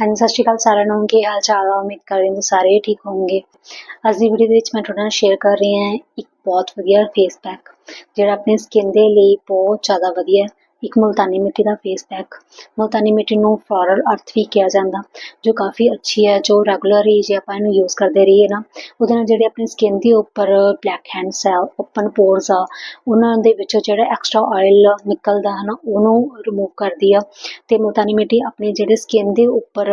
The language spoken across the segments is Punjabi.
ਹਾਂਜੀ, ਸਤਿ ਸ਼੍ਰੀ ਅਕਾਲ ਸਾਰਿਆਂ ਨੂੰ। ਕੀ ਹਾਲ ਚਾਲ ਆ? ਉਮੀਦ ਕਰਦੀ ਹਾਂ ਤੁਸੀਂ ਸਾਰੇ ਠੀਕ ਹੋਵੋਗੇ। ਅੱਜ ਦੀ ਵੀਡੀਓ ਦੇ ਵਿੱਚ ਮੈਂ ਤੁਹਾਡੇ ਨਾਲ ਸ਼ੇਅਰ ਕਰ ਰਹੀ ਹਾਂ ਇੱਕ ਬਹੁਤ ਵਧੀਆ ਫੇਸ ਪੈਕ ਜਿਹੜਾ ਆਪਣੀ ਸਕਿਨ ਦੇ ਲਈ ਬਹੁਤ ਜ਼ਿਆਦਾ ਵਧੀਆ ਹੈ। ਇੱਕ ਮੁਲਤਾਨੀ ਮਿੱਟੀ ਦਾ ਫੇਸ ਪੈਕ ਮੁਲਤਾਨੀ ਮਿੱਟੀ ਨੂੰ ਫਲੋਰਲ ਅਰਥ ਵੀ ਕਿਹਾ ਜਾਂਦਾ, ਜੋ ਕਾਫੀ ਅੱਛੀ ਹੈ, ਜੋ ਰੈਗੂਲਰ ਹੀ ਜੇ ਆਪਾਂ ਇਹਨੂੰ ਯੂਜ਼ ਕਰਦੇ ਰਹੀਏ ਨਾ, ਉਹਦੇ ਨਾਲ ਜਿਹੜੇ ਆਪਣੀ ਸਕਿਨ ਦੇ ਉੱਪਰ ਬਲੈਕ ਹੈਂਡਸ ਆ ਓਪਨ ਪੋਰਸ ਆ, ਉਹਨਾਂ ਦੇ ਵਿੱਚੋਂ ਜਿਹੜਾ ਐਕਸਟਰਾ ਆਇਲ ਨਿਕਲਦਾ ਹੈ ਨਾ ਉਹਨੂੰ ਰਿਮੂਵ ਕਰਦੀ ਆ। ਤੇ ਮੁਲਤਾਨੀ ਮਿੱਟੀ ਆਪਣੀ ਜਿਹੜੇ ਸਕਿਨ ਦੇ ਉੱਪਰ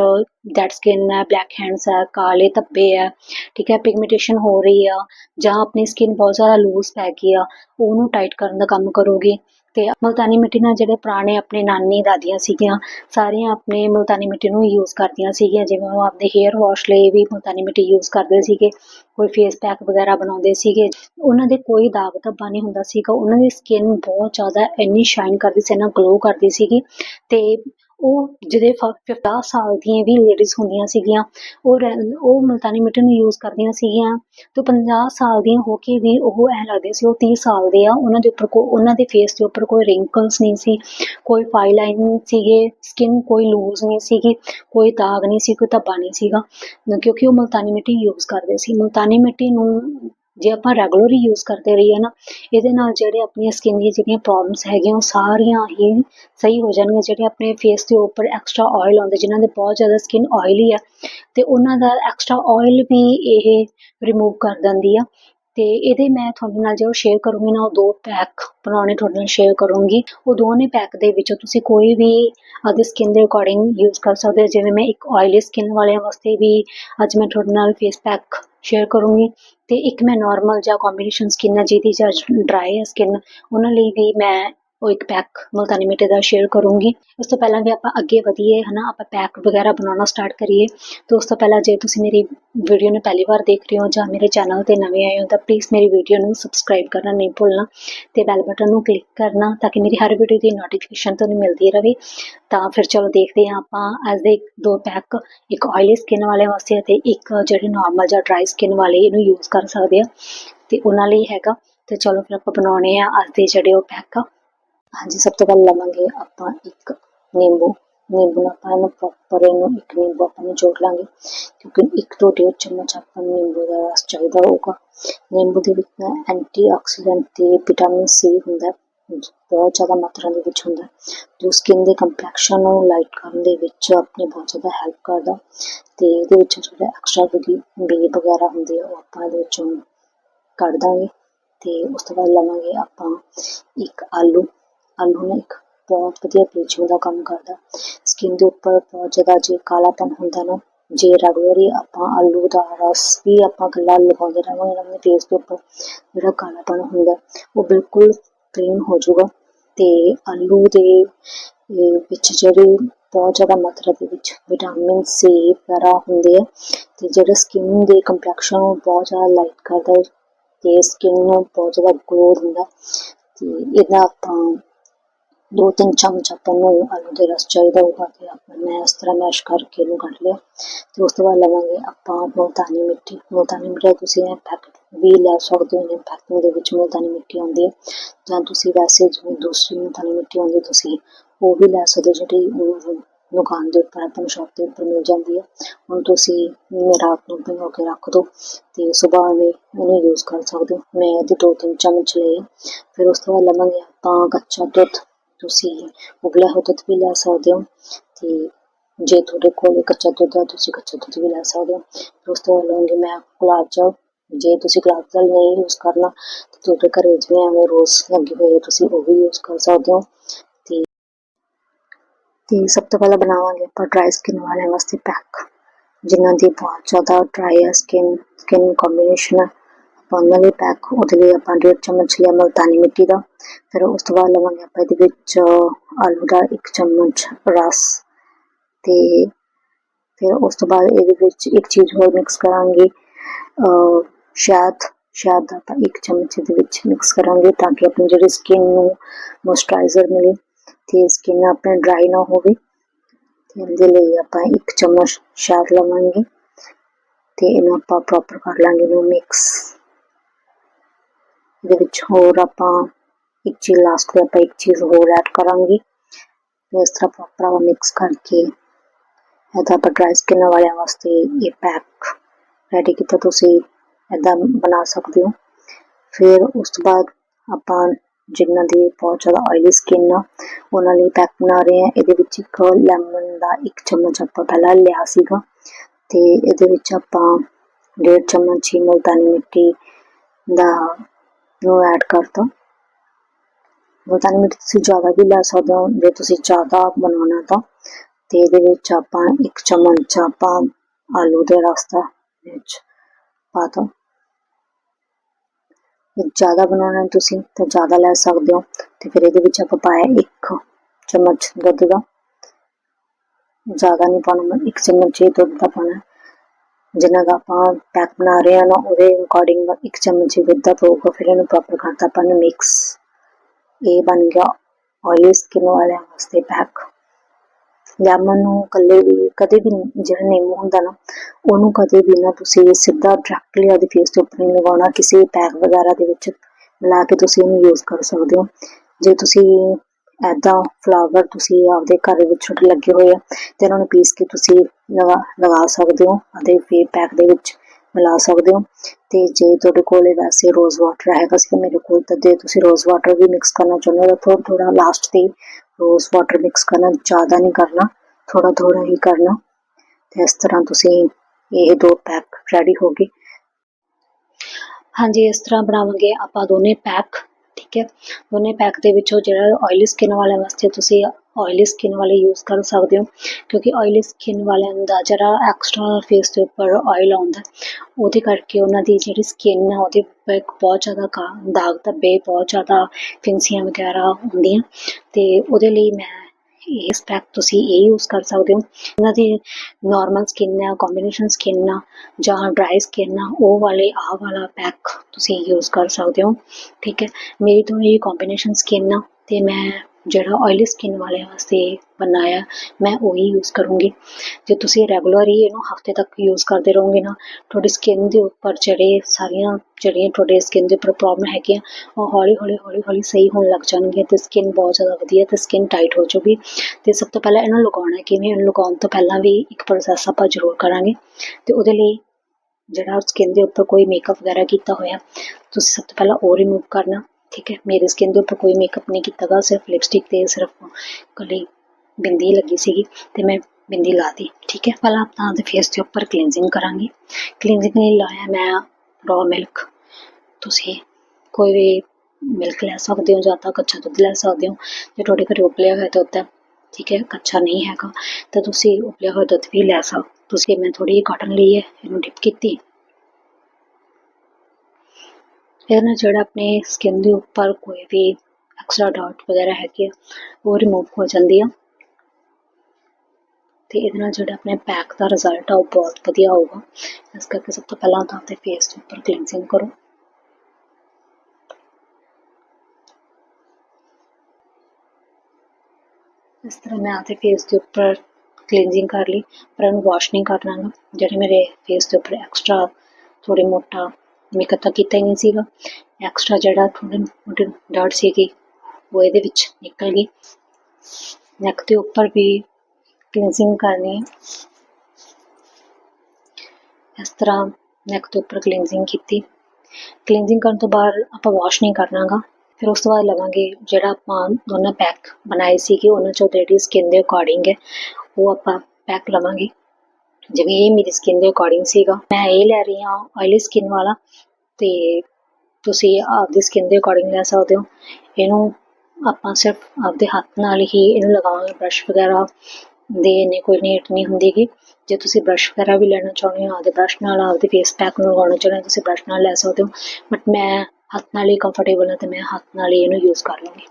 ਡੈਡ ਸਕਿਨ ਹੈ ਬਲੈਕ ਹੈਂਡਸ ਹੈ, ਕਾਲੇ ਧੱਬੇ ਹੈ, ਠੀਕ ਹੈ ਪਿਗਮੈਂਟੇਸ਼ਨ ਹੋ ਰਹੀ ਆ, ਜਾਂ ਆਪਣੀ ਸਕਿਨ ਬਹੁਤ ਜ਼ਿਆਦਾ ਲੂਜ਼ ਪੈ ਗਈ ਆ, ਉਹਨੂੰ ਟਾਈਟ ਕਰਨ ਦਾ ਕੰਮ ਕਰੋਗੇ। ਤੇ ਮੁਲਤਾਨੀ ਮਿੱਟੀ ਨਾਲ ਜਿਹੜੇ ਪੁਰਾਣੇ ਆਪਣੇ ਨਾਨੀ ਦਾਦੀਆਂ ਸੀਗੀਆਂ, ਸਾਰੀਆਂ ਆਪਣੇ ਮੁਲਤਾਨੀ ਮਿੱਟੀ ਨੂੰ ਯੂਜ਼ ਕਰਦੀਆਂ ਸੀਗੀਆਂ, ਜਿਵੇਂ ਉਹ ਆਪਣੇ ਹੇਅਰ ਵਾਸ਼ ਲਈ ਵੀ ਮੁਲਤਾਨੀ ਮਿੱਟੀ ਯੂਜ਼ ਕਰਦੇ ਸੀਗੇ, ਕੋਈ ਫੇਸ ਪੈਕ ਵਗੈਰਾ ਬਣਾਉਂਦੇ ਸੀਗੇ। ਉਹਨਾਂ ਦੇ ਕੋਈ ਦਾਗ ਧੱਬਾ ਨਹੀਂ ਹੁੰਦਾ ਸੀਗਾ, ਉਹਨਾਂ ਦੀ ਸਕਿਨ ਬਹੁਤ ਜ਼ਿਆਦਾ ਇੰਨੀ ਸ਼ਾਈਨ ਕਰਦੀ ਸੀ, ਇੰਨਾ ਗਲੋ ਕਰਦੀ ਸੀਗੀ ਤੇ ਉਹ ਜਿਹੜੇ 50 ਸਾਲ ਦੀਆਂ ਵੀ ਲੇਡੀਜ਼ ਹੁੰਦੀਆਂ ਸੀਗੀਆਂ, ਉਹ ਰਹਿ- ਉਹ ਮੁਲਤਾਨੀ ਮਿੱਟੀ ਨੂੰ ਯੂਜ਼ ਕਰਦੀਆਂ ਸੀਗੀਆਂ ਅਤੇ ਪੰਜਾਹ ਸਾਲ ਦੀਆਂ ਹੋ ਕੇ ਵੀ ਉਹ ਐ ਲੱਗਦੇ ਸੀ, ਉਹ ਤੀਹ ਸਾਲ ਦੇ ਆ, ਉਹਨਾਂ ਦੇ ਉੱਪਰ ਕੋ, ਉਹਨਾਂ ਦੇ ਫੇਸ ਦੇ ਉੱਪਰ ਕੋਈ ਰਿੰਕਲਸ ਨਹੀਂ ਸੀ, ਕੋਈ ਫਾਈ ਲਾਈਨ ਨਹੀਂ ਸੀਗੇ ਸਕਿਨ ਕੋਈ ਲੂਜ਼ ਨਹੀਂ ਸੀਗੀ, ਕੋਈ ਦਾਗ ਨਹੀਂ ਸੀ, ਕੋਈ ਧੱਬਾ ਨਹੀਂ ਸੀਗਾ, ਕਿਉਂਕਿ ਉਹ ਮੁਲਤਾਨੀ ਮਿੱਟੀ ਯੂਜ਼ ਕਰਦੇ ਸੀ, ਮੁਲਤਾਨੀ ਮਿੱਟੀ ਨੂੰ ਜੇ ਆਪਾਂ ਰੈਗੂਲਰਲੀ ਯੂਜ਼ ਕਰਦੇ ਰਹੀਏ ਨਾ, ਇਹਦੇ ਨਾਲ ਜਿਹੜੇ ਆਪਣੀਆਂ ਸਕਿਨ ਦੀਆਂ ਜਿਹੜੀਆਂ ਪ੍ਰੋਬਲਮਸ ਹੈਗੀਆਂ, ਉਹ ਸਾਰੀਆਂ ਹੀ ਸਹੀ ਹੋ ਜਾਣਗੀਆਂ। ਜਿਹੜੇ ਆਪਣੇ ਫੇਸ ਦੇ ਉੱਪਰ ਐਕਸਟਰਾ ਆਇਲ ਆਉਂਦੇ, ਜਿਨ੍ਹਾਂ ਦੇ ਬਹੁਤ ਜ਼ਿਆਦਾ ਸਕਿਨ ਆਇਲੀ ਆ, ਤੇ ਉਹਨਾਂ ਦਾ ਐਕਸਟਰਾ ਆਇਲ ਵੀ ਇਹ ਰਿਮੂਵ ਕਰ ਦਿੰਦੀ ਆ। ਤੇ ਇਹਦੇ ਮੈਂ ਤੁਹਾਡੇ ਨਾਲ ਜੋ ਸ਼ੇਅਰ ਕਰੂੰਗੀ ਨਾ, ਉਹ ਦੋ ਪੈਕ ਬਣਾਉਣੇ ਤੁਹਾਡੇ ਨਾਲ ਸ਼ੇਅਰ ਕਰੂੰਗੀ। ਉਹ ਦੋਨੇ ਪੈਕ ਦੇ ਵਿੱਚੋਂ ਤੁਸੀਂ ਕੋਈ ਵੀ ਆਪਦੀ ਸਕਿਨ ਦੇ ਅਕੋਰਡਿੰਗ ਯੂਜ਼ ਕਰ ਸਕਦੇ ਹੋ। ਜਿਵੇਂ ਮੈਂ ਇੱਕ ਆਇਲੀ ਸਕਿਨ ਵਾਲਿਆਂ ਵਾਸਤੇ ਵੀ ਅੱਜ ਮੈਂ ਤੁਹਾਡੇ ਨਾਲ ਫੇਸ ਪੈਕ ਸ਼ੇਅਰ ਕਰੂੰਗੀ ਤੇ ਇੱਕ ਮੈਂ ਨਾਰਮਲ ਜਾਂ ਕੰਬੀਨੇਸ਼ਨ ਸਕਿਨ ਹੈ ਜਿਹਦੀ ਜਾਂ ਡਰਾਈ ਹੈ ਸਕਿਨ ਉਹਨਾਂ ਲਈ ਵੀ ਮੈਂ ਉਹ ਇੱਕ ਪੈਕ ਮੁਲਤਾਨੀ ਮਿੱਟੀ ਦਾ ਸ਼ੇਅਰ ਕਰੂੰਗੀ। ਉਸ ਤੋਂ ਪਹਿਲਾਂ ਵੀ ਆਪਾਂ ਅੱਗੇ ਵਧੀਏ, ਹਨਾ? ਆਪਾਂ ਪੈਕ ਵਗੈਰਾ ਬਣਾਉਣਾ ਸਟਾਰਟ ਕਰੀਏ। ਤੇ ਉਸ ਤੋਂ ਪਹਿਲਾਂ ਜੇ ਤੁਸੀਂ ਮੇਰੀ ਵੀਡੀਓ ਨੂੰ ਪਹਿਲੀ ਵਾਰ ਦੇਖ ਰਹੇ ਹੋ ਜਾਂ ਮੇਰੇ ਚੈਨਲ ਤੇ ਨਵੇਂ ਆਏ ਹੋ, ਤਾਂ ਪਲੀਜ਼ ਮੇਰੀ ਵੀਡੀਓ ਨੂੰ ਸਬਸਕ੍ਰਾਈਬ ਕਰਨਾ ਨਹੀਂ ਭੁੱਲਣਾ ਤੇ ਬੈਲ ਬਟਨ ਨੂੰ ਕਲਿੱਕ ਕਰਨਾ ਤਾਂ ਕਿ ਮੇਰੀ ਹਰ ਵੀਡੀਓ ਦੀ ਨੋਟੀਫਿਕੇਸ਼ਨ ਤੁਹਾਨੂੰ ਮਿਲਦੀ ਰਹੇ। ਤਾਂ ਫਿਰ ਚਲੋ ਦੇਖਦੇ ਹਾਂ ਆਪਾਂ ਅੱਜ ਦੇ ਦੋ ਪੈਕ ਇੱਕ ਆਇਲੀ ਸਕਿਨ ਵਾਲੇ ਵਾਸਤੇ ਅਤੇ ਇੱਕ ਜਿਹੜੇ ਨਾਰਮਲ ਜਾਂ ਡਰਾਈ ਸਕਿਨ ਵਾਲੇ ਇਹਨੂੰ ਯੂਜ਼ ਕਰ ਸਕਦੇ ਆ ਤੇ ਉਹਨਾਂ ਲਈ ਹੈਗਾ। ਤੇ ਚਲੋ ਫਿਰ ਆਪਾਂ ਬਣਾਉਣੇ ਆ ਅੱਜ ਦੇ ਜਿਹੜੇ ਉਹ ਪੈਕ ਆ ਹਾਂਜੀ, ਸਭ ਤੋਂ ਪਹਿਲਾਂ ਲਵਾਂਗੇ ਆਪਾਂ ਇੱਕ ਨਿੰਬੂ। ਨਿੰਬੂ ਨਾਲ ਆਪਾਂ ਇਹਨੂੰ ਪ੍ਰੋਪਰ ਇਹਨੂੰ ਇੱਕ ਨਿੰਬੂ ਆਪਾਂ ਨੂੰ ਜੋੜ ਲਾਂਗੇ, ਕਿਉਂਕਿ ਇੱਕ ਤੋਂ ਡੇਢ ਚਮਚ ਆਪਾਂ ਨੂੰ ਨਿੰਬੂ ਦਾ ਰਸ ਚਾਹੀਦਾ ਹੋਊਗਾ। ਨਿੰਬੂ ਦੇ ਵਿੱਚ ਨਾ ਐਂਟੀਆਕਸੀਡੈਂਟ ਤੇ ਵਿਟਾਮਿਨ ਸੀ ਹੁੰਦਾ, ਬਹੁਤ ਜ਼ਿਆਦਾ ਮਾਤਰਾ ਦੇ ਵਿੱਚ ਹੁੰਦਾ। ਜੋ ਸਕਿਨ ਦੇ ਕੰਪਲੈਕਸ਼ਨ ਨੂੰ ਲਾਈਟ ਕਰਨ ਦੇ ਵਿੱਚ ਆਪਣੀ ਬਹੁਤ ਜ਼ਿਆਦਾ ਹੈਲਪ ਕਰਦਾ। ਤੇ ਇਹਦੇ ਵਿੱਚ ਜਿਹੜਾ ਐਕਸਟਰਾ ਬੀ ਵਗੈਰਾ ਹੁੰਦੇ ਆ, ਉਹ ਆਪਾਂ ਇਹਦੇ ਵਿੱਚੋਂ ਕੱਢ ਦਾਂਗੇ। ਤੇ ਉਸ ਤੋਂ ਬਾਅਦ ਲਵਾਂਗੇ ਆਪਾਂ ਇੱਕ ਆਲੂ। ਆਲੂ ਨਾ ਇੱਕ ਬਹੁਤ ਵਧੀਆ ਬਲੀਚਿੰਗ ਦਾ ਕੰਮ ਕਰਦਾ। ਸਕਿਨ ਦੇ ਉੱਪਰ ਬਹੁਤ ਜ਼ਿਆਦਾ ਜੇ ਕਾਲਾਪਨ ਹੁੰਦਾ ਨਾ, ਜੇ ਰੈਗੂਲਰਲੀ ਆਪਾਂ ਆਲੂ ਦਾ ਰਸ ਵੀ ਆਪਾਂ ਗੱਲਾਂ ਲਗਾਉਂਦੇ ਰਹਾਂਗੇ ਨਾ ਆਪਣੇ ਫੇਸ ਦੇ ਉੱਪਰ ਜਿਹੜਾ ਕਾਲਾਪਨ ਹੁੰਦਾ, ਉਹ ਬਿਲਕੁਲ ਕਲੀਨ ਹੋ ਜਾਊਗਾ। ਤੇ ਆਲੂ ਦੇ ਵਿੱਚ ਜਿਹੜੇ ਬਹੁਤ ਜ਼ਿਆਦਾ ਮਾਤਰਾ ਦੇ ਵਿੱਚ ਵਿਟਾਮਿਨ ਸੀ ਵਗੈਰਾ ਹੁੰਦੇ ਆ, ਤੇ ਜਿਹੜੇ ਸਕਿਨ ਦੇ ਕੰਪਲੈਕਸ਼ਨ ਨੂੰ ਬਹੁਤ ਜ਼ਿਆਦਾ ਲਾਈਟ ਕਰਦਾ ਹੈ ਤੇ ਸਕਿਨ ਨੂੰ ਬਹੁਤ ਜ਼ਿਆਦਾ ਗਲੋ ਦਿੰਦਾ। ਤੇ ਇਹਦਾ ਆਪਾਂ ਦੋ ਤਿੰਨ ਚਮਚ ਆਪਾਂ ਨੂੰ ਆਲੂ ਦੇ ਰਸ ਚਾਹੀਦਾ ਹੋਊਗਾ ਤੇ ਆਪਾਂ ਮੈਂ ਇਸ ਤਰ੍ਹਾਂ ਮੈਸ਼ ਕਰਕੇ ਇਹਨੂੰ ਕੱਢ ਲਿਆ। ਤੇ ਉਸ ਤੋਂ ਬਾਅਦ ਲਵਾਂਗੇ ਆਪਾਂ ਮੁਲਤਾਨੀ ਮਿੱਟੀ ਮੁਲਤਾਨੀ ਮਿੱਟੀ ਦਾ ਤੁਸੀਂ ਇਹ ਪੈਕਟ ਵੀ ਲੈ ਸਕਦੇ ਹੋ, ਜਿਵੇਂ ਪੈਕਟ ਦੇ ਵਿੱਚ ਮੁਲਤਾਨੀ ਮਿੱਟੀ ਆਉਂਦੀ ਹੈ। ਜਾਂ ਤੁਸੀਂ ਵੈਸੇ ਜਿਵੇਂ ਦੂਸਰੀ ਮੁਲਤਾਨੀ ਮਿੱਟੀ ਆਉਂਦੀ ਤੁਸੀਂ ਉਹ ਵੀ ਲੈ ਸਕਦੇ ਹੋ, ਜਿਹੜੀ ਉਹ ਦੁਕਾਨ ਦੇ ਉੱਪਰ ਆਪਾਂ ਨੂੰ ਸ਼ਾਪ ਦੇ ਉੱਪਰ ਮਿਲ ਜਾਂਦੀ ਹੈ। ਹੁਣ ਤੁਸੀਂ ਰਾਤ ਨੂੰ ਭਿਗੋ ਕੇ ਰੱਖ ਦਿਓ ਤੇ ਸਵੇਰ ਵੀ ਉਹਨੂੰ ਯੂਜ਼ ਕਰ ਸਕਦੇ ਹੋ। ਮੈਂ ਇਹਦੇ ਦੋ ਤਿੰਨ ਚਮਚ ਲਏ ਆ। ਫਿਰ ਉਸ ਤੋਂ ਬਾਅਦ ਲਵਾਂਗੇ ਆਪਾਂ ਕੱਚਾ ਦੁੱਧ। ਤੁਸੀਂ ਉਬਲਿਆ ਹੋਇਆ ਦੁੱਧ ਵੀ ਲੈ ਸਕਦੇ ਹੋ ਤੇ ਜੇ ਤੁਹਾਡੇ ਕੋਲ ਕੱਚਾ ਦੁੱਧ ਆ ਤੁਸੀਂ ਕੱਚਾ ਦੁੱਧ ਵੀ ਲੈ ਸਕਦੇ ਹੋ ਫਿਰ ਉਸ ਤੋਂ ਲਵਾਂਗੇ ਮੈਂ ਗੁਲਾਬ ਜਲ ਜੇ ਤੁਸੀਂ ਗੁਲਾਬ ਜਲ ਨਹੀਂ ਯੂਜ਼ ਕਰਨਾ ਤਾਂ ਤੁਹਾਡੇ ਘਰੇ ਜਿਵੇਂ ਐਵੇਂ ਰੋਜ਼ ਲੱਗੇ ਹੋਏ ਆ, ਤੁਸੀਂ ਉਹ ਵੀ ਯੂਜ਼ ਕਰ ਸਕਦੇ ਹੋ। ਤੇ ਤੇ ਸਭ ਤੋਂ ਪਹਿਲਾਂ ਬਣਾਵਾਂਗੇ ਆਪਾਂ ਡਰਾਈ ਸਕਿਨ ਵਾਲਿਆਂ ਵਾਸਤੇ ਪੈਕ ਜਿਨ੍ਹਾਂ ਦੀ ਬਹੁਤ ਜ਼ਿਆਦਾ ਡਰਾਈ ਹੈ ਸਕਿਨ ਸਕਿਨ ਕੰਬੀਨੇਸ਼ਨ ਹੈ ਆਪਾਂ ਉਹਨਾਂ ਪੈਕ ਉਹਦੇ ਲਈ ਆਪਾਂ ਡੇਢ ਚਮਚ ਲਿਆ ਮਲਤਾਨੀ ਮਿੱਟੀ ਦਾ, ਫਿਰ ਉਸ ਤੋਂ ਬਾਅਦ ਲਵਾਂਗੇ ਆਪਾਂ ਇਹਦੇ ਵਿੱਚ ਆਲੂ ਦਾ ਇੱਕ ਚਮਚ ਰਸ ਤੇ ਫਿਰ ਉਸ ਤੋਂ ਬਾਅਦ ਇਹਦੇ ਵਿੱਚ ਇੱਕ ਚੀਜ਼ ਹੋਰ ਮਿਕਸ ਕਰਾਂਗੇ, ਅਹ ਸ਼ਹਿਦ ਦਾ ਆਪਾਂ ਇੱਕ ਚਮਚ ਇਹਦੇ ਵਿੱਚ ਮਿਕਸ ਕਰਾਂਗੇ ਤਾਂ ਕਿ ਆਪਣੀ ਜਿਹੜੀ ਸਕਿਨ ਨੂੰ ਮੋਇਸਚਰਾਈਜ਼ਰ ਮਿਲੇ ਤੇ ਸਕਿਨ ਆਪਣੀ ਡਰਾਈ ਨਾ ਹੋਵੇ ਤੇ ਇਹਦੇ ਲਈ ਆਪਾਂ ਇੱਕ ਚਮਚ ਸ਼ਹਿਦ ਲਵਾਂਗੇ ਤੇ ਇਹਨੂੰ ਆਪਾਂ ਪ੍ਰੋਪਰ ਕਰ ਲਾਂਗੇ ਇਹਨੂੰ ਮਿਕਸ ਇਹਦੇ ਵਿੱਚ ਹੋਰ ਆਪਾਂ ਇੱਕ ਚੀਜ਼ ਲਾਸਟ ਤੇ ਆਪਾਂ ਇੱਕ ਚੀਜ਼ ਹੋਰ ਐਡ ਕਰਾਂਗੇ। ਇਸ ਤਰ੍ਹਾਂ ਪ੍ਰੋਪਰ ਆਪਾਂ ਮਿਕਸ ਕਰਕੇ ਇਹਦਾ ਆਪਾਂ ਡਰਾਈ ਸਕਿਨ ਵਾਲਿਆਂ ਵਾਸਤੇ ਇਹ ਪੈਕ ਰੈਡੀ ਕੀਤਾ, ਤੁਸੀਂ ਇਦਾਂ ਬਣਾ ਸਕਦੇ ਹੋ। ਫਿਰ ਉਸ ਤੋਂ ਬਾਅਦ ਆਪਾਂ ਜਿਨ੍ਹਾਂ ਦੀ ਬਹੁਤ ਜ਼ਿਆਦਾ ਆਇਲੀ ਸਕਿਨ ਆ, ਉਹਨਾਂ ਲਈ ਪੈਕ ਬਣਾ ਰਹੇ ਆ ਇਹਦੇ ਵਿੱਚ ਇੱਕ ਲੈਮਨ ਦਾ ਇੱਕ ਚਮਚ ਆਪਾਂ ਪਹਿਲਾਂ ਲਿਆ ਸੀਗਾ। ਤੇ ਇਹਦੇ ਵਿੱਚ ਆਪਾਂ ਡੇਢ ਚਮਚ ਹੀ ਮੁਲਤਾਨੀ ਮਿੱਟੀ ਦਾ ਨੂੰ ਐਡ ਕਰਤਾ ਮੁਲਤਾਨੀ ਮਿੱਟੀ ਤੁਸੀਂ ਜ਼ਿਆਦਾ ਵੀ ਲੈ ਸਕਦੇ ਹੋ ਜੇ ਤੁਸੀਂ ਜ਼ਿਆਦਾ ਬਣਾਉਣਾ ਤਾਂ ਤੇ ਇਹਦੇ ਵਿੱਚ ਆਪਾਂ ਇੱਕ ਚਮਚ ਆਪਾਂ ਆਲੂ ਦੇ ਰਸਤਾ ਵਿੱਚ ਪਾ ਦੋ ਜੇ ਜ਼ਿਆਦਾ ਬਣਾਉਣਾ ਹੈ ਤੁਸੀਂ ਤਾਂ ਜ਼ਿਆਦਾ ਲੈ ਸਕਦੇ ਹੋ ਤੇ ਫਿਰ ਇਹਦੇ ਵਿੱਚ ਆਪਾਂ ਪਾਇਆ ਇੱਕ ਚਮਚ ਦੁੱਧ ਦਾ ਜ਼ਿਆਦਾ ਨਹੀਂ ਪਾਉਣਾ ਇੱਕ ਚਮਚ ਹੀ ਦੁੱਧ ਦਾ ਪਾਉਣਾ ਜਿੰਨਾ ਦਾ ਆਪਾਂ ਪੈਕ ਬਣਾ ਰਹੇ ਹਾਂ ਨਾ, ਉਹਦੇ ਅਕੋਰਡਿੰਗ ਇੱਕ ਚਮਚ ਦੁੱਧ ਦਾ ਪਊਗਾ ਫਿਰ ਇਹਨੂੰ ਪ੍ਰੋਪਰ ਕਰਤਾ ਆਪਾਂ ਨੇ ਮਿਕਸ ਇਹ ਬਣ ਗਿਆ ਆਇਲੀ ਸਕਿਨ ਵਾਲਿਆਂ ਵਾਸਤੇ ਪੈਕ ਲੈਮਨ ਨੂੰ ਕੱਲੇ ਵੀ ਕਦੇ ਵੀ ਜਿਹੜਾ ਨਿੰਮ ਹੁੰਦਾ ਨਾ, ਉਹਨੂੰ ਕਦੇ ਵੀ ਨਾ ਤੁਸੀਂ ਸਿੱਧਾ ਡਾਇਰੈਕਟਲੀ ਆਪਦੇ ਫੇਸ ਤੇ ਉੱਪਰ ਨਹੀਂ ਲਗਾਉਣਾ, ਕਿਸੇ ਪੈਕ ਵਗੈਰਾ ਦੇ ਵਿੱਚ ਮਿਲਾ ਕੇ ਤੁਸੀਂ ਇਹਨੂੰ ਯੂਜ਼ ਕਰ ਸਕਦੇ ਹੋ। ਜੇ ਤੁਸੀਂ ਐਦਾਂ ਫਲਾਵਰ ਤੁਸੀਂ ਆਪਦੇ ਘਰ ਵਿੱਚ ਛੋਟੇ ਲੱਗੇ ਹੋਏ ਆ ਤੇ ਇਹਨਾਂ ਨੂੰ ਪੀਸ ਕੇ ਤੁਸੀਂ ਲਗਾ ਸਕਦੇ ਹੋ ਅਤੇ ਫੇ ਪੈਕ ਦੇ ਵਿੱਚ ਮਿਲਾ ਸਕਦੇ ਹੋ। ਤੇ ਜੇ ਤੁਹਾਡੇ ਕੋਲੇ ਵੈਸੇ ਰੋਜ਼ ਵਾਟਰ ਹੈਗਾ ਸੀ ਮੇਰੇ ਕੋਲ ਤਾਂ ਜੇ ਤੁਸੀਂ ਰੋਜ਼ ਵਾਟਰ ਵੀ ਮਿਕਸ ਕਰਨਾ ਚਾਹੁੰਦੇ ਹੋ ਥੋੜਾ ਥੋੜਾ ਲਾਸਟ ਤੇ ਰੋਜ਼ ਵਾਟਰ ਮਿਕਸ ਕਰਨਾ, ਜ਼ਿਆਦਾ ਨਹੀਂ ਕਰਨਾ ਥੋੜਾ ਥੋੜਾ ਹੀ ਕਰਨਾ। ਤੇ ਇਸ ਤਰ੍ਹਾਂ ਤੁਸੀਂ ਇਹ ਦੋ ਪੈਕ ਰੈਡੀ ਹੋ ਗਏ। ਹਾਂਜੀ, ਇਸ ਤਰ੍ਹਾਂ ਬਣਾਵਾਂਗੇ ਆਪਾਂ ਦੋਨੇ ਪੈਕ ਠੀਕ ਹੈ ਦੋਨੇ ਪੈਕ ਦੇ ਵਿੱਚੋਂ ਜਿਹੜਾ ਆਇਲੀ ਸਕਿਨ ਵਾਲਿਆਂ ਵਾਸਤੇ ਤੁਸੀਂ ਆਇਲੀ ਸਕਿਨ ਵਾਲੇ ਯੂਜ਼ ਕਰ ਸਕਦੇ ਹੋ, ਕਿਉਂਕਿ ਆਇਲੀ ਸਕਿਨ ਵਾਲਿਆਂ ਦਾ ਜਿਹੜਾ ਐਕਸਟਰਾ ਫੇਸ ਦੇ ਉੱਪਰ ਆਇਲ ਆਉਂਦਾ, ਉਹਦੇ ਕਰਕੇ ਉਹਨਾਂ ਦੀ ਜਿਹੜੀ ਸਕਿਨ ਹੈ ਉਹਦੇ ਉੱਪਰ ਇੱਕ ਬਹੁਤ ਜ਼ਿਆਦਾ ਕਾ, ਦਾਗ ਧੱਬੇ, ਬਹੁਤ ਜ਼ਿਆਦਾ ਫਿੰਸੀਆਂ ਵਗੈਰਾ ਹੁੰਦੀਆਂ ਤੇ ਉਹਦੇ ਲਈ ਮੈਂ ਇਸ ਪੈਕ ਤੁਸੀਂ ਇਹ ਯੂਜ਼ ਕਰ ਸਕਦੇ ਹੋ। ਇਹਨਾਂ ਦੀ ਨਾਰਮਲ ਸਕਿਨ ਆ ਕੰਬੀਨੇਸ਼ਨ ਸਕਿਨ ਆ ਜਾਂ ਡਰਾਈ ਸਕਿਨ ਆ ਉਹ ਵਾਲੇ, ਆਹ ਵਾਲਾ ਪੈਕ ਤੁਸੀਂ ਯੂਜ਼ ਕਰ ਸਕਦੇ ਹੋ। ਠੀਕ ਹੈ। ਮੇਰੀ ਤੋਂ ਇਹ ਕੰਬੀਨੇਸ਼ਨ ਸਕਿਨ ਆ ਤੇ ਮੈਂ ਜਿਹੜਾ ਆਇਲੀ ਸਕਿਨ ਵਾਲਿਆਂ ਵਾਸਤੇ ਬਣਾਇਆ ਮੈਂ ਉਹੀ ਯੂਜ਼ ਕਰੂੰਗੀ ਜੇ ਤੁਸੀਂ ਰੈਗੂਲਰ ਹੀ ਇਹਨੂੰ ਹਫ਼ਤੇ ਤੱਕ ਯੂਜ਼ ਕਰਦੇ ਰਹੋਗੇ ਨਾ ਤੁਹਾਡੀ ਸਕਿਨ ਦੇ ਉੱਪਰ ਜਿਹੜੇ ਸਾਰੀਆਂ ਜਿਹੜੀਆਂ ਤੁਹਾਡੇ ਸਕਿਨ ਦੇ ਉੱਪਰ ਪ੍ਰੋਬਲਮ ਹੈਗੀਆਂ ਉਹ ਹੌਲੀ ਹੌਲੀ ਹੌਲੀ ਹੌਲੀ ਸਹੀ ਹੋਣ ਲੱਗ ਜਾਣਗੀਆਂ ਤੇ ਸਕਿਨ ਬਹੁਤ ਜ਼ਿਆਦਾ ਵਧੀਆ ਤੇ ਸਕਿਨ ਟਾਈਟ ਹੋ ਜਾਊਗੀ ਤੇ ਸਭ ਤੋਂ ਪਹਿਲਾਂ ਇਹਨੂੰ ਲਗਾਉਣਾ ਹੈ ਕਿਵੇਂ ਇਹਨੂੰ ਲਗਾਉਣ ਤੋਂ ਪਹਿਲਾਂ ਵੀ ਇੱਕ ਪ੍ਰੋਸੈਸ ਆਪਾਂ ਜ਼ਰੂਰ ਕਰਾਂਗੇ। ਤੇ ਉਹਦੇ ਲਈ ਜਿਹੜਾ ਸਕਿਨ ਦੇ ਉੱਪਰ ਕੋਈ ਮੇਕਅਪ ਵਗੈਰਾ ਕੀਤਾ ਹੋਇਆ, ਤੁਸੀਂ ਸਭ ਤੋਂ ਪਹਿਲਾਂ ਉਹ ਰਿਮੂਵ ਕਰਨਾ, ਠੀਕ ਹੈ? ਮੇਰੇ ਸਕਿਨ ਦੇ ਉੱਪਰ ਕੋਈ ਮੇਕਅਪ ਨਹੀਂ ਕੀਤਾ ਗਾ, ਸਿਰਫ ਲਿਪਸਟਿਕ ਤੇ ਸਿਰਫ ਕੱਲੀ ਬਿੰਦੀ ਲੱਗੀ ਸੀਗੀ ਤੇ ਮੈਂ ਬਿੰਦੀ ਲਾਤੀ, ਠੀਕ ਹੈ? ਪਹਿਲਾਂ ਆਪਾਂ ਦੇ ਫੇਸ ਦੇ ਉੱਪਰ ਕਲੀਨਜ਼ਿੰਗ ਕਰਾਂਗੇ। ਕਲੀਨਜ਼ਿੰਗ ਲਈ ਲਾਇਆ, ਮੈਂ ਰॉ ਮਿਲਕ ਤੁਸੀਂ ਕੋਈ ਵੀ ਮਿਲਕ ਲੈ ਸਕਦੇ ਹੋ ਜਾਂ ਤਾਂ ਕੱਚਾ ਦੁੱਧ ਲੈ ਸਕਦੇ ਹੋ। ਜੇ ਤੁਹਾਡੇ ਘਰੇ ਉਬਲਿਆ ਹੋਇਆ ਦੁੱਧ ਹੈ, ਠੀਕ ਹੈ? ਕੱਚਾ ਨਹੀਂ ਹੈਗਾ, ਤਾਂ ਤੁਸੀਂ ਉਬਲਿਆ ਹੋਇਆ ਦੁੱਧ ਵੀ ਲੈ ਸਕਦੇ ਤੁਸੀਂ ਮੈਂ ਥੋੜੀ ਜਿਹੀ ਕਾਟਨ ਲਈ ਹੈ, ਇਹਨੂੰ ਡਿਪ ਕੀਤੀ। ਇਹਦੇ ਨਾਲ ਜਿਹੜਾ ਆਪਣੇ ਸਕਿਨ ਦੇ ਉੱਪਰ ਕੋਈ ਵੀ ਐਕਸਟਰਾ ਡਾਟ ਵਗੈਰਾ ਹੈਗੇ ਆ, ਉਹ ਰਿਮੂਵ ਹੋ ਜਾਂਦੀ ਆ। ਤੇ ਇਹਦੇ ਨਾਲ ਜਿਹੜਾ ਆਪਣੇ ਪੈਕ ਦਾ ਰਿਜ਼ਲਟ ਆ, ਉਹ ਬਹੁਤ ਵਧੀਆ ਆਊਗਾ ਇਸ ਕਰਕੇ ਸਭ ਤੋਂ ਪਹਿਲਾਂ ਤਾਂ ਆਪਣੇ ਫੇਸ ਦੇ ਉੱਪਰ ਕਲੀਨਜ਼ਿੰਗ ਕਰੋ। ਇਸ ਤਰ੍ਹਾਂ ਮੈਂ ਆਪਣੇ ਫੇਸ ਦੇ ਉੱਪਰ ਕਲੀਨਜ਼ਿੰਗ ਕਰ ਲਈ, ਪਰ ਇਹਨੂੰ ਵਾਸ਼ ਨਹੀਂ ਕਰਨਾ ਗਾ ਜਿਹੜੇ ਮੇਰੇ ਫੇਸ ਦੇ ਉੱਪਰ ਐਕਸਟਰਾ ਥੋੜੇ ਮੋਟਾ ਮੇਕਅਪ ਤਾਂ ਕੀਤਾ ਹੀ ਨਹੀਂ ਸੀਗਾ। ਐਕਸਟਰਾ ਜਿਹੜਾ ਥੋੜੇ ਮੋਟੇ ਡਾਟ ਸੀਗੀ, ਉਹ ਇਹਦੇ ਵਿੱਚ ਨਿਕਲ ਗਈ। ਨੈਕ ਦੇ ਉੱਪਰ ਵੀ ਕਲੀਨਜ਼ਿੰਗ ਕਰਨੀ ਹੈ। ਇਸ ਤਰ੍ਹਾਂ ਨੈਕ ਦੇ ਉੱਪਰ ਕਲੀਨਜ਼ਿੰਗ ਕੀਤੀ। ਕਲੀਨਜ਼ਿੰਗ ਕਰਨ ਤੋਂ ਬਾਅਦ ਆਪਾਂ ਵਾਸ਼ ਨਹੀਂ ਕਰਨਾਗਾ ਫਿਰ ਉਸ ਤੋਂ ਬਾਅਦ ਲਵਾਂਗੇ ਜਿਹੜਾ ਆਪਾਂ ਦੋਨਾਂ ਪੈਕ ਬਣਾਏ ਸੀਗੇ ਉਹਨਾਂ ਚੋਂ ਜਿਹੜੀ ਸਕਿਨ ਦੇ ਅਕੋਰਡਿੰਗ ਹੈ, ਉਹ ਆਪਾਂ ਪੈਕ ਲਵਾਂਗੇ। ਜਿਵੇਂ ਇਹ ਮੇਰੀ ਸਕਿਨ ਦੇ ਅਕੋਰਡਿੰਗ ਸੀਗਾ। ਮੈਂ ਇਹ ਲੈ ਰਹੀ ਹਾਂ ਆਇਲੀ ਸਕਿਨ ਵਾਲਾ ਤੇ ਤੁਸੀਂ ਆਪਦੀ ਸਕਿਨ ਦੇ ਅਕੋਰਡਿੰਗ ਲੈ ਸਕਦੇ ਹੋ। ਇਹਨੂੰ ਆਪਾਂ ਸਿਰਫ ਆਪਦੇ ਹੱਥ ਨਾਲ ਹੀ ਇਹਨੂੰ ਲਗਾਵਾਂਗੇ ਬ੍ਰਸ਼ ਵਗੈਰਾ। ਦੀ ਇੰਨੀ ਕੋਈ ਨੀਟ ਨਹੀਂ ਹੁੰਦੀ ਗੀ ਜੇ ਤੁਸੀਂ ਬ੍ਰਸ਼ ਵਗੈਰਾ ਵੀ ਲੈਣਾ ਚਾਹੁੰਦੇ ਹੋ, ਆਪਦੇ ਬ੍ਰਸ਼ ਨਾਲ ਆਪਦੇ ਫੇਸ ਪੈਕ ਨੂੰ ਲਗਾਉਣਾ ਚਾਹੁੰਦੇ ਹੋ, ਤੁਸੀਂ ਬ੍ਰਸ਼ ਨਾਲ ਲੈ ਸਕਦੇ ਹੋ। ਬਟ ਮੈਂ ਹੱਥ ਨਾਲ ਹੀ ਕੰਫਰਟੇਬਲ ਹਾਂ ਤੇ ਮੈਂ ਹੱਥ ਨਾਲ ਹੀ ਇਹਨੂੰ ਯੂਜ਼ ਕਰ ਲਵਾਂਗੀ।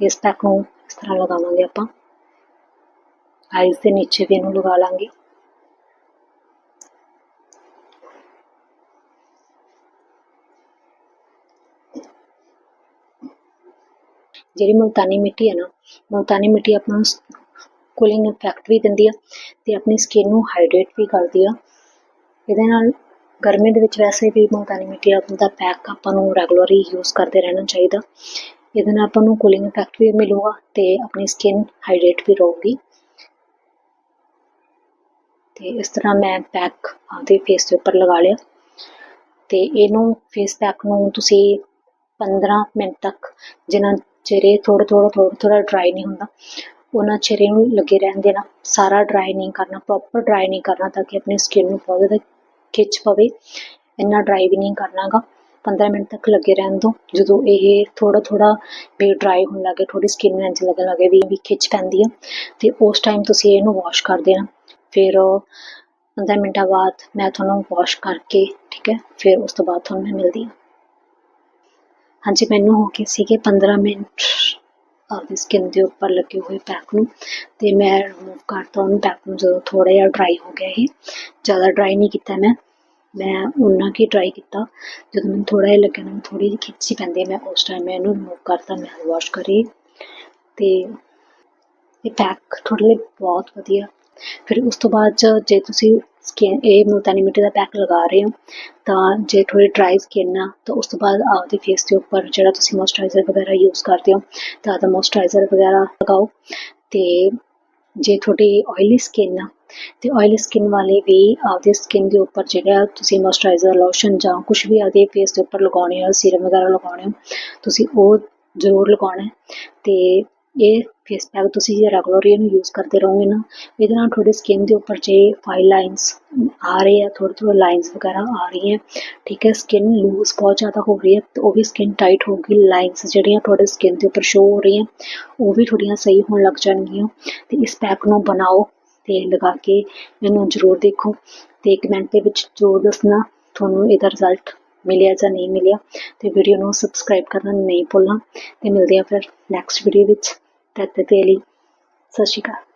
ਫੇਸ ਪੈਕ ਨੂੰ ਇਸ ਤਰ੍ਹਾਂ ਲਗਾਵਾਂਗੇ ਆਪਾਂ। ਆਈਜ਼ ਦੇ ਨੀਚੇ ਵੀ ਇਹਨੂੰ ਲਗਾ ਲਾਂਗੇ। ਜਿਹੜੀ ਮੁਲਤਾਨੀ ਮਿੱਟੀ ਹੈ ਨਾ, ਮੁਲਤਾਨੀ ਮਿੱਟੀ ਆਪਾਂ ਨੂੰ ਕੂਲਿੰਗ ਇਫੈਕਟ ਵੀ ਦਿੰਦੀ ਆ ਤੇ ਆਪਣੀ ਸਕਿਨ ਨੂੰ ਹਾਈਡਰੇਟ ਵੀ ਕਰਦੀ ਆ। ਇਹਦੇ ਨਾਲ ਗਰਮੀ ਦੇ ਵਿੱਚ ਵੈਸੇ ਵੀ ਮੁਲਤਾਨੀ ਮਿੱਟੀ ਦਾ ਪੈਕ ਆਪਾਂ ਨੂੰ ਰੈਗੂਲਰਲੀ ਯੂਜ਼ ਕਰਦੇ ਰਹਿਣਾ ਚਾਹੀਦਾ। ਇਹਦੇ ਨਾਲ ਆਪਾਂ ਨੂੰ ਕੂਲਿੰਗ ਇਫੈਕਟ ਵੀ ਮਿਲੂਗਾ ਤੇ ਆਪਣੀ ਸਕਿਨ ਹਾਈਡਰੇਟ ਵੀ ਰਹੂਗੀ। ਤੇ ਇਸ ਤਰ੍ਹਾਂ ਮੈਂ ਪੈਕ ਆਪਦੇ ਫੇਸ ਦੇ ਉੱਪਰ ਲਗਾ ਲਿਆ। ਤੇ ਇਹਨੂੰ ਫੇਸ ਪੈਕ ਨੂੰ ਤੁਸੀਂ 15 ਮਿੰਟ ਤੱਕ ਜਿੰਨਾ ਚਿਹਰੇ ਇਹ ਥੋੜਾ ਥੋੜਾ ਥੋੜਾ ਥੋੜਾ ਡਰਾਈ ਨਹੀਂ ਹੁੰਦਾ। ਉਹਨਾਂ ਚਿਹਰੇ ਨੂੰ ਲੱਗੇ ਰਹਿਣ ਦੇਣਾ, ਸਾਰਾ ਡਰਾਈ ਨਹੀਂ ਕਰਨਾ ਪ੍ਰੋਪਰ ਡਰਾਈ ਨਹੀਂ ਕਰਨਾ ਤਾਂ ਕਿ ਆਪਣੀ ਸਕਿਨ ਨੂੰ ਬਹੁਤ ਜ਼ਿਆਦਾ ਖਿੱਚ ਪਵੇ। ਇੰਨਾ ਡਰਾਈ ਵੀ ਨਹੀਂ ਕਰਨਾਗਾ 15 ਮਿੰਟ ਤੱਕ ਲੱਗੇ ਰਹਿਣ ਦਿਓ। ਜਦੋਂ ਇਹ ਥੋੜਾ ਥੋੜਾ ਵੀ ਡਰਾਈ ਹੋਣ ਲੱਗੇ ਥੋੜੀ ਸਕਿਨ ਇੰਜ ਲੱਗਣ ਲੱਗੇ ਵੀ ਵੀ ਖਿੱਚ ਪੈਂਦੀ ਆ। ਤੇ ਉਸ ਟਾਈਮ ਤੁਸੀਂ ਇਹਨੂੰ ਵਾਸ਼ ਕਰ ਦੇਣਾ। ਫਿਰ 15 ਮਿੰਟਾਂ ਬਾਅਦ ਮੈਂ ਤੁਹਾਨੂੰ ਵਾਸ਼ ਕਰਕੇ, ਠੀਕ ਹੈ, ਫਿਰ ਉਸ ਤੋਂ ਬਾਅਦ ਤੁਹਾਨੂੰ ਮੈਂ ਮਿਲਦੀ ਹਾਂ। ਹਾਂਜੀ, ਮੈਨੂੰ ਹੋ ਗਏ ਸੀਗੇ 15 ਮਿੰਟ। ਆਪਦੀ ਸਕਿਨ ਦੇ ਉੱਪਰ ਲੱਗੇ ਹੋਏ ਪੈਕ ਨੂੰ। ਤੇ ਮੈਂ ਰਿਮੂਵ ਕਰਤਾ ਉਹਨੂੰ। ਪੈਕ ਨੂੰ ਜਦੋਂ ਥੋੜਾ ਜਿਹਾ ਡਰਾਈ ਹੋ ਗਿਆ ਇਹ। ਜ਼ਿਆਦਾ ਡਰਾਈ ਨਹੀਂ ਕੀਤਾ ਮੈਂ। ਮੈਂ ਉਨਾ ਕੀ ਟਰਾਈ ਕੀਤਾ। ਜਦੋਂ ਮੈਨੂੰ ਥੋੜਾ ਜਿਹਾ ਲੱਗਿਆ ਮੈਨੂੰ ਥੋੜੀ ਜਿਹੀ ਖਿੱਚੀ ਪੈਂਦੀ ਮੈਂ ਉਸ ਟਾਈਮ ਮੈਂ ਇਹਨੂੰ ਰਿਮੂਵ ਕਰਤਾ, ਮੈਂ ਵਾਸ਼ ਕਰੀ। ਤੇ ਇਹ ਪੈਕ ਤੁਹਾਡੇ ਲਈ ਬਹੁਤ ਵਧੀਆ। ਫਿਰ ਉਸ ਤੋਂ ਬਾਅਦ 'ਚ ਜੇ ਤੁਸੀਂ ਸਕਿਨ ਇਹ ਮੁਲਤਾਨੀ ਮਿੱਟੀ ਦਾ ਪੈਕ ਲਗਾ ਰਹੇ ਹੋ, ਤਾਂ ਜੇ ਥੋੜੀ ਡਰਾਈ ਸਕਿਨ ਆ, ਤਾਂ ਉਸ ਤੋਂ ਬਾਅਦ ਆਪਦੇ ਫੇਸ ਦੇ ਉੱਪਰ ਜਿਹੜਾ ਤੁਸੀਂ ਮੋਇਸਚਰਾਈਜ਼ਰ ਵਗੈਰਾ ਯੂਜ਼ ਕਰਦੇ ਹੋ, ਤਾਂ ਆਦਾ ਮੋਇਸਚਰਾਈਜ਼ਰ ਵਗੈਰਾ ਲਗਾਓ। ਤੇ ਜੇ ਤੁਹਾਡੀ ਆਇਲੀ ਸਕਿਨ ਆ, ਤੇ ਆਇਲੀ ਸਕਿਨ ਵਾਲੇ ਵੀ ਆਪਦੇ ਸਕਿਨ ਦੇ ਉੱਪਰ ਜਿਹੜਾ ਤੁਸੀਂ ਮੋਇਸਚਰਾਈਜ਼ਰ ਲੋਸ਼ਨ ਜਾਂ ਕੁਝ ਵੀ ਆਪਦੇ ਫੇਸ ਦੇ ਉੱਪਰ ਲਗਾਉਣੇ ਆ ਸੀਰਮ ਵਗੈਰਾ ਲਗਾਉਣੇ ਹੋ ਤੁਸੀਂ ਉਹ ਜ਼ਰੂਰ ਲਗਾਉਣਾ ਹੈ। ਤੇ ਇਹ ਫੇਸ ਪੈਕ ਤੁਸੀਂ ਜੇ ਰੈਗੂਲਰ ਇਹਨੂੰ ਯੂਜ਼ ਕਰਦੇ ਰਹੋਗੇ ਨਾ, ਇਹਦੇ ਨਾਲ ਤੁਹਾਡੀ ਸਕਿਨ ਦੇ ਉੱਪਰ ਜੇ ਫਾਈਨ ਲਾਈਨਸ ਆ ਰਹੇ ਆ ਥੋੜੇ ਥੋੜੇ ਲਾਈਨਸ ਵਗੈਰਾ ਆ ਰਹੀਆਂ, ਠੀਕ ਹੈ ਸਕਿਨ ਲੂਜ਼ ਬਹੁਤ ਜ਼ਿਆਦਾ ਹੋ ਰਹੀ ਹੈ, ਤੇ ਉਹ ਵੀ ਸਕਿਨ ਟਾਈਟ ਹੋ ਗਈ ਲਾਈਨਸ ਜਿਹੜੀਆਂ ਤੁਹਾਡੇ ਸਕਿਨ ਦੇ ਉੱਪਰ ਸ਼ੋ ਹੋ ਰਹੀਆਂ, ਉਹ ਵੀ ਥੋੜੀਆਂ ਸਹੀ ਹੋਣ ਲੱਗ ਜਾਣਗੀਆਂ, ਤੇ ਇਸ ਪੈਕ ਨੂੰ ਬਣਾਓ, ਤੇ ਲਗਾ ਕੇ ਮੈਨੂੰ ਜ਼ਰੂਰ ਦੇਖੋ, ਤੇ ਕਮੈਂਟ ਦੇ ਵਿੱਚ ਜ਼ਰੂਰ ਦੱਸਣਾ, ਤੁਹਾਨੂੰ ਇਹਦਾ ਰਿਜ਼ਲਟ ਮਿਲਿਆ ਜਾਂ ਨਹੀਂ ਮਿਲਿਆ, ਤੇ ਵੀਡੀਓ ਨੂੰ ਸਬਸਕ੍ਰਾਈਬ ਕਰਨਾ ਨਹੀਂ ਭੁੱਲਣਾ, ਤੇ ਮਿਲਦੇ ਆ ਫਿਰ ਨੈਕਸਟ ਵੀਡੀਓ ਵਿੱਚ। ਤਦ ਦੇ ਲਈ। ਸਤਿ ਸ਼੍ਰੀ ਅਕਾਲ।